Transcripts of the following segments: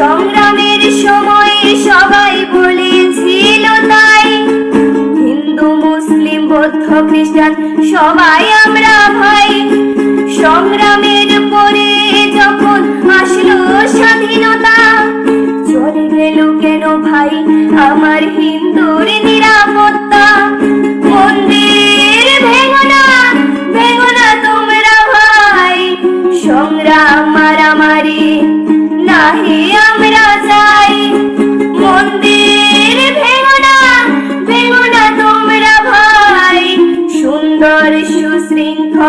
সংগ্রামের সময় সবাই বলেছিল তাই। হিন্দু, মুসলিম, বৌদ্ধ, খ্রিস্টান, সবাই আমরা ভাই। সংগ্রামের পরে যখন আসলো স্বাধীনতা, চলে গেল কেন ভাই আমার হিন্দুর নিরাপত্তা? মন্দির ভেঙনা ভেঙনা তোমরা ভাই। সংগ্রাম মারামারি নাহি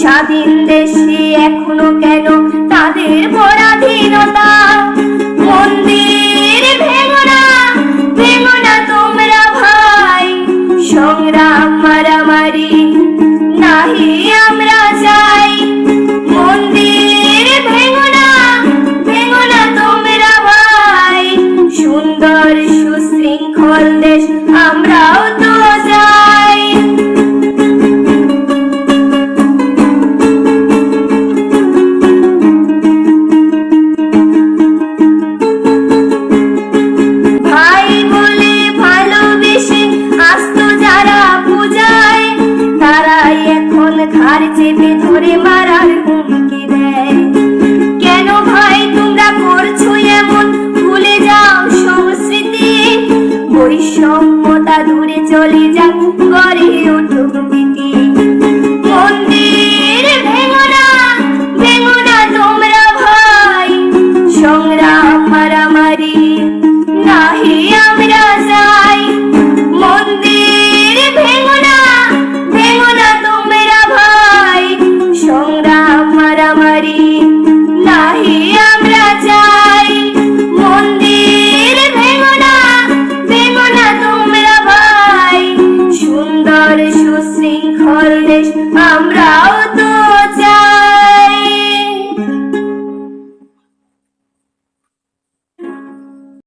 স্বাধীন দেশে এখনও কেন তাদের পরাধীনতা? মন্দির ভেঙনা ভেঙনা তোমরা ভাই। সংগ্রাম মারামারি, নাহি আমরা যাই চলে যাও গড়ে উঠ।